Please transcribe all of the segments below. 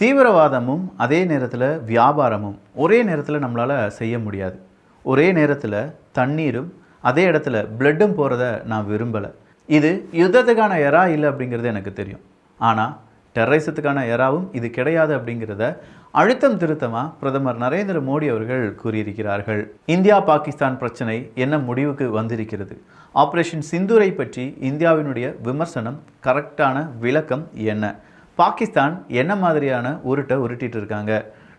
தீவிரவாதமும் அதே நேரத்தில் வியாபாரமும் ஒரே நேரத்தில் நம்மளால் செய்ய முடியாது. ஒரே நேரத்தில் தண்ணீரும் அதே இடத்துல பிளட்டும் போகிறத நான் விரும்பலை. இது யுத்தத்துக்கான எறா இல்லை அப்படிங்கிறது எனக்கு தெரியும். ஆனால் டெரரிசத்துக்கான எராவும் இது கிடையாது அப்படிங்கிறத அழுத்தம் திருத்தமாக பிரதமர் நரேந்திர மோடி அவர்கள் கூறியிருக்கிறார்கள். இந்தியா பாகிஸ்தான் பிரச்சனை என்ன முடிவுக்கு வந்திருக்கிறது? ஆப்ரேஷன் சிந்தூரை பற்றி இந்தியாவினுடைய விமர்சனம் கரெக்டான விளக்கம் என்ன? பாகிஸ்தான் என்ன மாதிரியான உருட்டை உருட்டிட்டு இருக்காங்க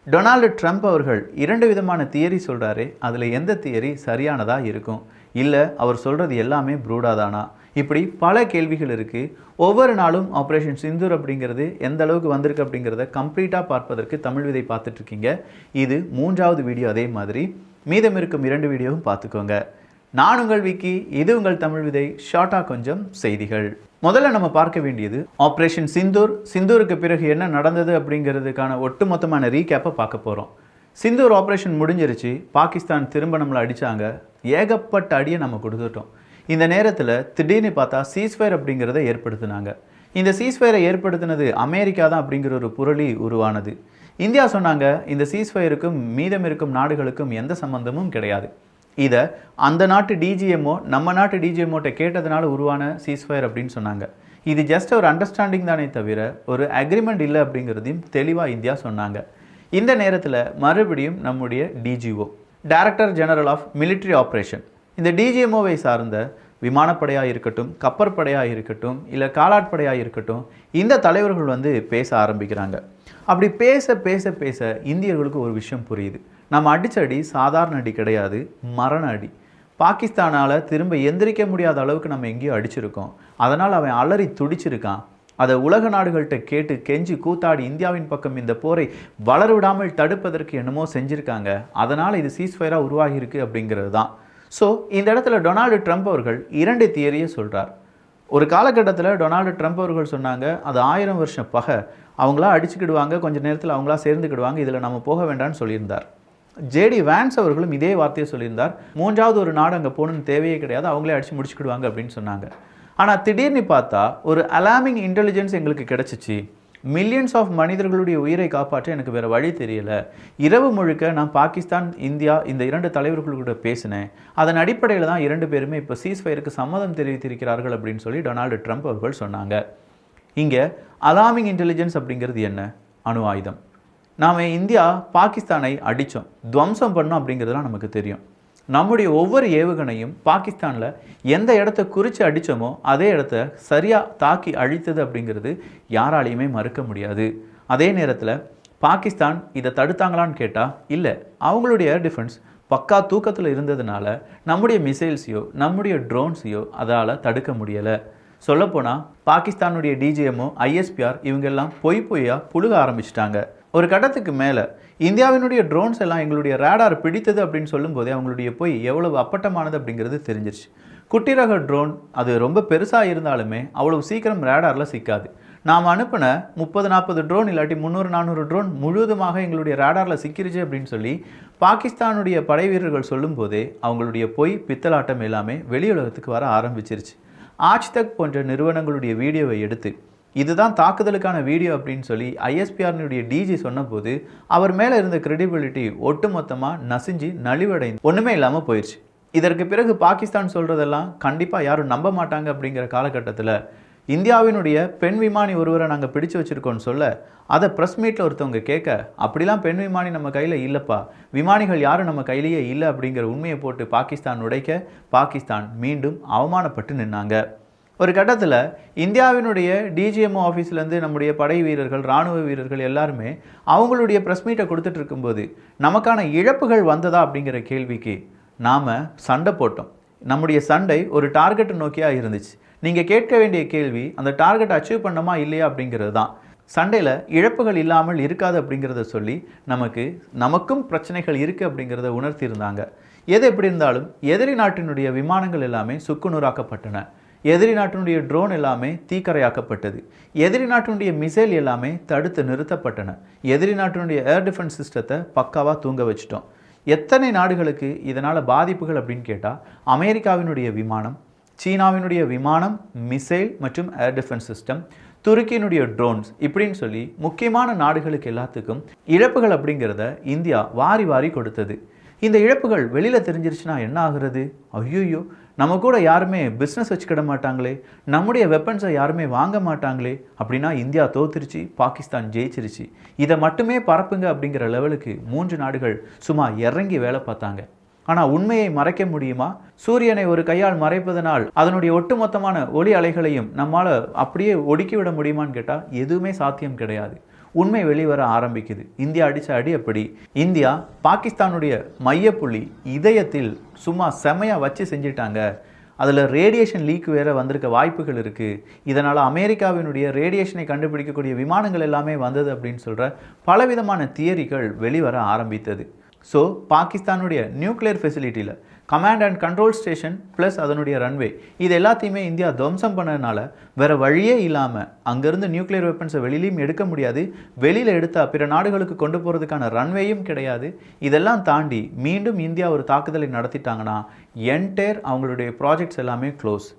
டொனால்டு ட்ரம்ப் அவர்கள் இரண்டு விதமான தியரி சொல்கிறாரு அதில் எந்த தியரி சரியானதாக இருக்கும்? இல்லை அவர் சொல்கிறது எல்லாமே ப்ரூடாதானா இப்படி பல கேள்விகள் இருக்குது ஒவ்வொரு நாளும் ஆப்ரேஷன் சிந்தூர் அப்படிங்கிறது எந்த அளவுக்கு வந்திருக்கு அப்படிங்கிறத கம்ப்ளீட்டாக பார்ப்பதற்கு தமிழ் விதை பார்த்துட்ருக்கீங்க இது மூன்றாவது வீடியோ அதே மாதிரி. மீதம் இருக்கும் இரண்டு வீடியோவும் பார்த்துக்கோங்க. நான் உங்கள் விக்கி இது உங்கள் தமிழ் விதை ஷார்ட்டாக கொஞ்சம் செய்திகள். முதல்ல நம்ம பார்க்க வேண்டியது ஆப்ரேஷன் சிந்தூர் சிந்தூருக்கு பிறகு என்ன நடந்தது அப்படிங்கிறதுக்கான ஒட்டுமொத்தமான ரீகேப்பை பார்க்க போகிறோம் சிந்தூர் ஆப்ரேஷன் முடிஞ்சிருச்சு பாகிஸ்தான் திரும்ப நம்மளை அடித்தாங்க ஏகப்பட்ட அடியை நம்ம கொடுத்துட்டோம். இந்த நேரத்தில் திடீர்னு பார்த்தா சீஸ்ஃபயர் அப்படிங்கிறத ஏற்படுத்தினாங்க. இந்த சீஸ்ஃபயரை ஏற்படுத்தினது அமெரிக்கா தான் அப்படிங்கிற ஒரு புரளி உருவானது. இந்தியா சொன்னாங்க இந்த சீஸ்ஃபயருக்கும் மீதம் இருக்கும் நாடுகளுக்கும் எந்த சம்பந்தமும் கிடையாது. இதை அந்த நாட்டு டிஜிஎம்ஓ நம்ம நாட்டு டிஜிஎம்ஓட்ட கேட்டதுனால உருவான சீஸ்ஃபயர் அப்படின்னு சொன்னாங்க. இது ஜஸ்ட் ஒரு அண்டர்ஸ்டாண்டிங் தானே தவிர ஒரு அக்ரிமெண்ட் இல்லை அப்படிங்கிறதையும் தெளிவாக இந்தியா சொன்னாங்க. இந்த நேரத்தில் மறுபடியும் நம்முடைய DGO director general of military operation இந்த டிஜிஎம்ஓவை சார்ந்த விமானப்படையாக இருக்கட்டும் கப்பற்படையாக இருக்கட்டும் இல்லை காலாட்படையாக இருக்கட்டும் இந்த தலைவர்கள் வந்து பேச ஆரம்பிக்கிறாங்க. அப்படி பேச பேச பேச இந்தியர்களுக்கு ஒரு விஷயம் புரியுது. நம்ம அடித்த அடி சாதாரண அடி கிடையாது மரண அடி. பாகிஸ்தானால் திரும்ப எந்திரிக்க முடியாத அளவுக்கு நம்ம எங்கேயோ அடிச்சிருக்கோம். அதனால் அவன் அலறி துடிச்சிருக்கான். அதை உலக நாடுகள்கிட்ட கேட்டு கெஞ்சி கூத்தாடி இந்தியாவின் பக்கம் இந்த போரை வளர விடாமல் தடுப்பதற்கு என்னமோ செஞ்சுருக்காங்க. அதனால் இது சீஸ்ஃபயராக உருவாகியிருக்கு அப்படிங்கிறது தான். ஸோ இந்த இடத்துல டொனால்டு ட்ரம்ப் அவர்கள் இரண்டு தியரியை சொல்கிறார் ஒரு காலகட்டத்தில் டொனால்டு ட்ரம்ப் அவர்கள் சொன்னாங்க அது ஆயிரம் வருஷம் பகை. அவங்களா அடிச்சுக்கிடுவாங்க கொஞ்ச நேரத்தில் அவங்களா சேர்ந்துக்கிடுவாங்க இதில் நம்ம போக வேண்டாம்னு சொல்லியிருந்தார். ஜேடி வேன்ஸ் அவர்களும் இதே வார்த்தையை சொல்லியிருந்தார். மூன்றாவது ஒரு நாடு அங்கே போகணுன்னு தேவையே கிடையாது அவங்களே அடித்து முடிச்சுக்கிடுவாங்க அப்படின்னு சொன்னாங்க. ஆனால் திடீர்னு பார்த்தா ஒரு அலாமிங் இன்டெலிஜென்ஸ் எங்களுக்கு கிடச்சிச்சு. மில்லியன்ஸ் ஆஃப் மனிதர்களுடைய உயிரை காப்பாற்ற எனக்கு வேறு வழி தெரியல. இரவு முழுக்க நான் பாகிஸ்தான் இந்தியா இந்த இரண்டு தலைவர்களோட பேசினேன். அதன் அடிப்படையில் தான் இரண்டு பேருமே இப்போ சீஸ்ஃபயருக்கு சம்மதம் தெரிவித்திருக்கிறார்கள் அப்படின்னு சொல்லி டொனால்டு ட்ரம்ப் அவர்கள் சொன்னாங்க. இங்கே அலாமிங் இன்டெலிஜென்ஸ் அப்படிங்கிறது என்ன? அணு ஆயுதம். நாம் இந்தியா பாகிஸ்தானை அடித்தோம். துவம்சம் பண்ணோம் அப்படிங்கிறதுலாம் நமக்கு தெரியும். நம்முடைய ஒவ்வொரு ஏவுகணையும் பாகிஸ்தானில் எந்த இடத்த குறித்து அடித்தோமோ அதே இடத்த சரியாக தாக்கி அழித்தது அப்படிங்கிறது யாராலையுமே மறுக்க முடியாது. அதே நேரத்தில் பாகிஸ்தான் இதை தடுத்தாங்களான்னு கேட்டால் இல்லை. அவங்களுடைய ஏர் டிஃபென்ஸ் பக்கா தூக்கத்தில் இருந்ததுனால நம்முடைய மிசைல்ஸையோ நம்முடைய ட்ரோன்ஸையோ அதால் தடுக்க முடியலை. சொல்லப்போனால் பாகிஸ்தானுடைய டிஜிஎம்ஓ ஐஎஸ்பிஆர் இவங்கெல்லாம் பொய் பொய்யா புழுக ஆரம்பிச்சிட்டாங்க. ஒரு கட்டத்துக்கு மேலே இந்தியாவினுடைய ட்ரோன்ஸ் எல்லாம் எங்களுடைய ரேடார் பிடித்தது அப்படின்னு சொல்லும்போதே அவங்களுடைய பொய் எவ்வளவு அப்பட்டமானது அப்படிங்கிறது தெரிஞ்சிருச்சு. குட்டி ரக ட்ரோன் அது ரொம்ப பெருசாக இருந்தாலுமே அவ்வளவு சீக்கிரம் ரேடாரில் சிக்காது. நாம் அனுப்பின முப்பது நாற்பது ட்ரோன் இல்லாட்டி முந்நூறு நானூறு ட்ரோன் முழுவதுமாக எங்களுடைய ரேடாரில் சிக்கிருச்சு அப்படின்னு சொல்லி பாகிஸ்தானுடைய படை வீரர்கள் சொல்லும்போதே அவங்களுடைய பொய் பித்தலாட்டம் எல்லாமே வெளியுலகத்துக்கு வர ஆரம்பிச்சிருச்சு. ஆஜ்தக் போன்ற நிறுவனங்களுடைய வீடியோவை எடுத்து இதுதான் தாக்குதலுக்கான வீடியோ அப்படின்னு சொல்லி ஐஎஸ்பிஆர்னுடைய டிஜி சொன்னபோது அவர் மேலே இருந்த கிரெடிபிலிட்டி ஒட்டுமொத்தமாக நசிஞ்சு நலிவடைந்து ஒன்றுமே இல்லாமல் போயிடுச்சு இதற்கு பிறகு பாகிஸ்தான் சொல்கிறதெல்லாம் கண்டிப்பாக யாரும் நம்ப மாட்டாங்க அப்படிங்கிற காலகட்டத்தில் இந்தியாவினுடைய பெண் விமானி ஒருவரை நாங்கள் பிடிச்சு வச்சுருக்கோன்னு சொல்ல அதை ப்ரெஸ் மீட்டில் ஒருத்தவங்க கேட்க அப்படிலாம் பெண் விமானி நம்ம கையில் இல்லைப்பா. விமானிகள் யாரும் நம்ம கையிலேயே இல்லை அப்படிங்கிற உண்மையை போட்டு பாகிஸ்தான் உடைக்க பாகிஸ்தான் மீண்டும் அவமானப்பட்டு நின்னாங்க. ஒரு கட்டத்தில் இந்தியாவினுடைய டிஜிஎம்ஓ ஆஃபீஸ்லேருந்து நம்முடைய படை வீரர்கள் இராணுவ வீரர்கள் எல்லாருமே அவங்களுடைய ப்ரெஸ் மீட்டை கொடுத்துட்டு இருக்கும்போது நமக்கான இழப்புகள் வந்ததா? அப்படிங்கிற கேள்விக்கு நாம் சண்டை போட்டோம். நம்முடைய சண்டை ஒரு டார்கெட் நோக்கியாக இருந்துச்சு. நீங்கள் கேட்க வேண்டிய கேள்வி அந்த டார்கெட் அச்சீவ் பண்ணமா இல்லையா அப்படிங்கிறது தான். சண்டையில் இழப்புகள் இல்லாமல் இருக்காது அப்படிங்கிறத சொல்லி நமக்கு நமக்கும் பிரச்சனைகள் இருக்குது அப்படிங்கிறத உணர்த்தியிருந்தாங்க. எது எப்படி இருந்தாலும் எதிரி நாட்டினுடைய விமானங்கள் எல்லாமே சுக்குநூறாக்கப்பட்டன எதிரி நாட்டினுடைய ட்ரோன் எல்லாமே தீக்கரையாக்கப்பட்டது. எதிரி நாட்டினுடைய மிசைல் எல்லாமே தடுத்து நிறுத்தப்பட்டன. எதிரி நாட்டினுடைய ஏர் டிஃபென்ஸ் சிஸ்டத்தை பக்காவாக தூங்க வச்சிட்டோம். எத்தனை நாடுகளுக்கு இதனால் பாதிப்புகள் அப்படின்னு கேட்டால் அமெரிக்காவினுடைய விமானம் சீனாவினுடைய விமானம் மிசைல் மற்றும் ஏர் டிஃபென்ஸ் சிஸ்டம் துருக்கியினுடைய ட்ரோன்ஸ் இப்படின்னு சொல்லி முக்கியமான நாடுகளுக்கு எல்லாத்துக்கும் இழப்புகள் அப்படிங்கிறத இந்தியா வாரி வாரி கொடுத்தது. இந்த இழப்புகள் வெளியில் தெரிஞ்சிருச்சுன்னா என்ன ஆகுறது? ஐயோயோ நம்ம கூட யாருமே பிஸ்னஸ் வச்சுக்கிட மாட்டாங்களே நம்முடைய வெப்பன்ஸை யாருமே வாங்க மாட்டாங்களே அப்படின்னா இந்தியா தோத்துருச்சு பாகிஸ்தான் ஜெயிச்சிருச்சு. இதை மட்டுமே பரப்புங்க அப்படிங்கிற லெவலுக்கு மூன்று நாடுகள் சும்மா இறங்கி வேலை பார்த்தாங்க. ஆனால் உண்மையை மறைக்க முடியுமா? சூரியனை ஒரு கையால் மறைப்பதனால் அதனுடைய ஒட்டுமொத்தமான ஒளி அலைகளையும் நம்மால் அப்படியே ஒடுக்கிவிட முடியுமான்னு கேட்டால் எதுவுமே சாத்தியம் கிடையாது. உண்மை வெளிவர ஆரம்பிக்குது. இந்தியா அடித்த அடி அப்படி இந்தியா பாகிஸ்தானுடைய மையப்புள்ளி இதயத்தில் சும்மா செமையாக வச்சு செஞ்சிட்டாங்க. அதில் ரேடியேஷன் லீக் வேறு வந்திருக்க வாய்ப்புகள் இருக்குது இதனால் அமெரிக்காவினுடைய ரேடியேஷனை கண்டுபிடிக்கக்கூடிய விமானங்கள் எல்லாமே வந்தது அப்படின்னு சொல்கிற பலவிதமான தியரிகள் வெளிவர ஆரம்பித்தது. ஸோ பாகிஸ்தானுடைய nuclear ஃபெசிலிட்டியில் command and control station plus அதனுடைய ரன்வே இது எல்லாத்தையுமே இந்தியா துவம்சம் பண்ணதுனால வேறு வழியே இல்லாமல் அங்கேருந்து நியூக்ளியர் வெப்பன்ஸை வெளியிலையும் எடுக்க முடியாது. வெளியில் எடுத்தால் பிற நாடுகளுக்கு கொண்டு போகிறதுக்கான ரன்வேயும் கிடையாது. இதெல்லாம் தாண்டி மீண்டும் இந்தியா ஒரு தாக்குதலை நடத்திட்டாங்கன்னா என்டையர் அவங்களுடைய ப்ராஜெக்ட்ஸ் எல்லாமே க்ளோஸ்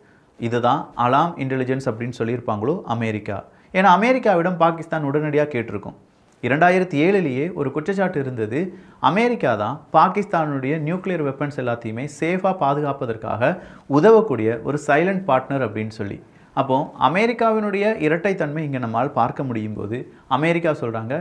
இதுதான் அலாம் இன்டெலிஜென்ஸ் அப்படின்னு சொல்லியிருப்பாங்களோ அமெரிக்கா. ஏன்னா அமெரிக்காவிடம் பாகிஸ்தான் உடனடியாக கேட்டிருக்கும். இரண்டாயிரத்தி ஏழுலேயே ஒரு குற்றச்சாட்டு இருந்தது. அமெரிக்கா தான் பாகிஸ்தானுடைய நியூக்ளியர் வெப்பன்ஸ் எல்லாத்தையுமே சேஃபாக பாதுகாப்பதற்காக உதவக்கூடிய ஒரு சைலண்ட் பார்ட்னர் அப்படின்னு சொல்லி. அப்போது அமெரிக்காவினுடைய இரட்டைத்தன்மை இங்கே நம்மால் பார்க்க முடியும் போது அமெரிக்கா சொல்கிறாங்க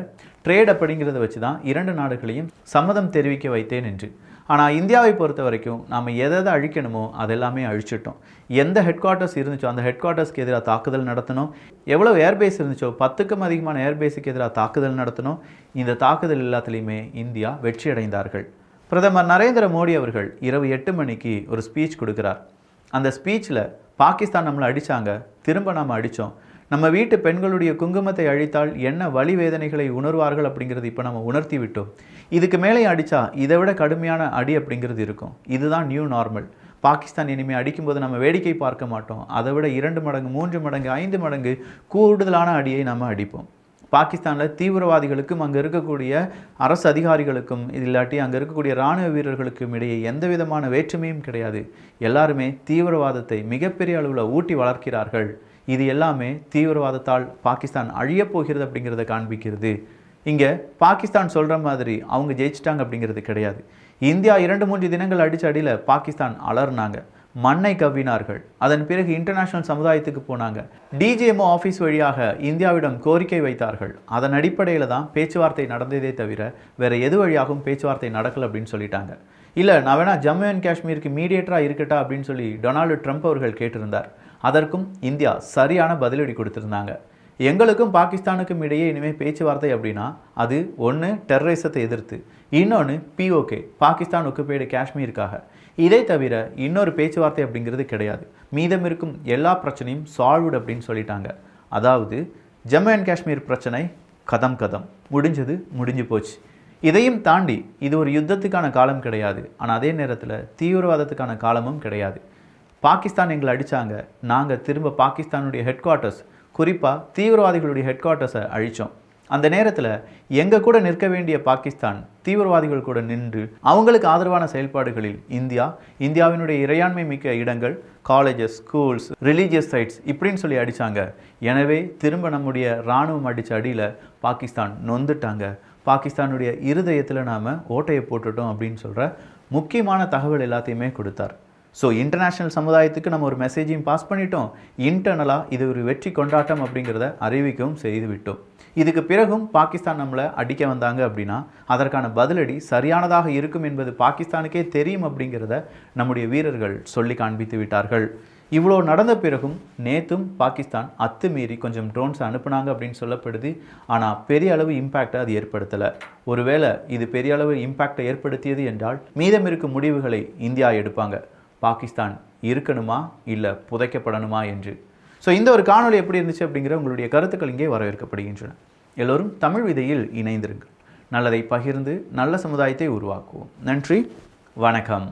ட்ரேட் அப்படிங்கிறத வச்சு தான் இரண்டு நாடுகளையும் சம்மதம் தெரிவிக்க வைத்தேன் என்று. ஆனால் இந்தியாவை பொறுத்த வரைக்கும் நாம் எதை எதை அழிக்கணுமோ அதெல்லாமே அழிச்சிட்டோம். எந்த ஹெட் குவார்ட்டர்ஸ் இருந்துச்சோ அந்த ஹெட் குவார்ட்டர்ஸ்க்கு எதிராக தாக்குதல் நடத்தணும். எவ்வளோ ஏர்பேஸ் இருந்துச்சோ பத்துக்கும் அதிகமான ஏர்பேஸுக்கு எதிராக தாக்குதல் நடத்தணும். இந்த தாக்குதல் எல்லாத்துலேயுமே இந்தியா வெற்றி அடைந்தார்கள். பிரதமர் நரேந்திர மோடி அவர்கள் இரவு எட்டு மணிக்கு ஒரு ஸ்பீச் கொடுக்குறார். அந்த ஸ்பீச்சில் பாகிஸ்தான் நம்மளை அடித்தாங்க திரும்ப நாம் அடித்தோம் நம்ம வீட்டு பெண்களுடைய குங்குமத்தை அழித்தால் என்ன வழி வேதனைகளை உணர்வார்கள் அப்படிங்கிறது இப்போ நம்ம உணர்த்தி விட்டோம். இதுக்கு மேலே அடித்தா இதை விட கடுமையான அடி அப்படிங்கிறது இருக்கும். இதுதான் நியூ நார்மல் பாகிஸ்தான் இனிமேல் அடிக்கும்போது நம்ம வேடிக்கை பார்க்க மாட்டோம். அதை விட இரண்டு மடங்கு மூன்று மடங்கு ஐந்து மடங்கு கூடுதலான அடியை நம்ம அடிப்போம். பாகிஸ்தானில் தீவிரவாதிகளுக்கும் அங்கே இருக்கக்கூடிய அரசு அதிகாரிகளுக்கும் இல்லாட்டி அங்கே இருக்கக்கூடிய இராணுவ வீரர்களுக்கும் இடையே எந்த விதமான வேற்றுமையும் கிடையாது. எல்லாருமே தீவிரவாதத்தை மிகப்பெரிய அளவில் ஊட்டி வளர்க்கிறார்கள். இது எல்லாமே தீவிரவாதத்தால் பாகிஸ்தான் அழியப் போகிறது அப்படிங்கிறத காண்பிக்கிறது. இங்கே பாகிஸ்தான் சொல்கிற மாதிரி அவங்க ஜெயிச்சிட்டாங்க அப்படிங்கிறது கிடையாது. இந்தியா இரண்டு மூன்று தினங்கள் அடிச்ச அடியில் பாகிஸ்தான் அலர்னாங்க மண்ணை கவ்வினார்கள். அதன் பிறகு இன்டர்நேஷனல் சமுதாயத்துக்கு போனாங்க. டிஜிஎம்ஓ ஆஃபீஸ் வழியாக இந்தியாவிடம் கோரிக்கை வைத்தார்கள். அதன் அடிப்படையில் தான் பேச்சுவார்த்தை நடந்ததே தவிர வேறு எது வழியாகவும் பேச்சுவார்த்தை நடக்கலை அப்படின்னு சொல்லிட்டாங்க. இல்லை நான் வேணா ஜம்மு அண்ட் காஷ்மீருக்கு மீடியேட்டராக இருக்கட்டா அப்படின்னு சொல்லி டொனால்டு ட்ரம்ப் அவர்கள் கேட்டிருந்தார். அதற்கும் இந்தியா சரியான பதிலடி கொடுத்திருந்தாங்க. எங்களுக்கும் பாகிஸ்தானுக்கும் இடையே இனிமேல் பேச்சுவார்த்தை அப்படின்னா அது ஒன்று டெரரிசத்தை எதிர்த்து இன்னொன்று பிஓகே பாகிஸ்தான் ஒக்குபைடு காஷ்மீருக்காக. இதை தவிர இன்னொரு பேச்சுவார்த்தை அப்படிங்கிறது கிடையாது. மீதம் இருக்கும் எல்லா பிரச்சனையும் சால்வ்டு அப்படின்னு சொல்லிட்டாங்க. அதாவது ஜம்மு அண்ட் காஷ்மீர் பிரச்சனை கதம் கதம். முடிஞ்சது முடிஞ்சு போச்சு. இதையும் தாண்டி இது ஒரு யுத்தத்துக்கான காலம் கிடையாது. ஆனால் அதே நேரத்தில் தீவிரவாதத்துக்கான காலமும் கிடையாது. பாகிஸ்தான் எங்களை அடித்தாங்க நாங்கள் திரும்ப பாகிஸ்தானுடைய ஹெட் குவார்ட்டர்ஸ் குறிப்பாக தீவிரவாதிகளுடைய ஹெட் குவார்ட்டர்ஸை அழித்தோம் அந்த நேரத்தில் எங்கள் கூட நிற்க வேண்டிய பாகிஸ்தான் தீவிரவாதிகள் கூட நின்று அவங்களுக்கு ஆதரவான செயல்பாடுகளில் இந்தியா இந்தியாவினுடைய இறையாண்மை மிக்க இடங்கள் காலேஜஸ் ஸ்கூல்ஸ் ரிலீஜியஸ் சைட்ஸ் இப்படின்னு சொல்லி அடித்தாங்க எனவே திரும்ப நம்முடைய இராணுவம் அடித்த அடியில் பாகிஸ்தான் நொந்துட்டாங்க. பாகிஸ்தானுடைய இருதயத்தில் நாம் ஓட்டையை போட்டுட்டோம் அப்படின்னு சொல்கிற முக்கியமான தகவல் எல்லாத்தையுமே கொடுத்தார். ஸோ இன்டர்நேஷ்னல் சமுதாயத்துக்கு நம்ம ஒரு மெசேஜையும் பாஸ் பண்ணிட்டோம். இன்டர்னலாக இது ஒரு வெற்றி கொண்டாட்டம் அப்படிங்கிறத அறிவிக்கவும் செய்துவிட்டோம் இதுக்கு பிறகும் பாகிஸ்தான் நம்மளை அடிக்க வந்தாங்க அப்படின்னா அதற்கான பதிலடி சரியானதாக இருக்கும் என்பது பாகிஸ்தானுக்கே தெரியும் அப்படிங்கிறத நம்முடைய வீரர்கள் சொல்லி காண்பித்து விட்டார்கள். இவ்வளோ நடந்த பிறகும் நேத்தும் பாகிஸ்தான் அத்துமீறி கொஞ்சம் ட்ரோன்ஸ் அனுப்புனாங்க அப்படின்னு சொல்லப்படுது. ஆனால் பெரிய அளவு இம்பேக்டை அது ஏற்படுத்தலை. ஒருவேளை இது பெரிய அளவு இம்பேக்டை ஏற்படுத்தியது என்றால் மீதம் இருக்கும் முடிவுகளை இந்தியா எடுப்பாங்க. பாகிஸ்தான் இருக்கணுமா இல்லை புதைக்கப்படணுமா என்று. ஸோ இந்த ஒரு காணொளி எப்படி இருந்துச்சு அப்படிங்கிற உங்களுடைய கருத்துக்கள் இங்கே வரவேற்கப்படுகின்றன. எல்லோரும் தமிழ் விதையில் இணைந்திருங்கள். நல்லதை பகிர்ந்து நல்ல சமுதாயத்தை உருவாக்குவோம். நன்றி வணக்கம்.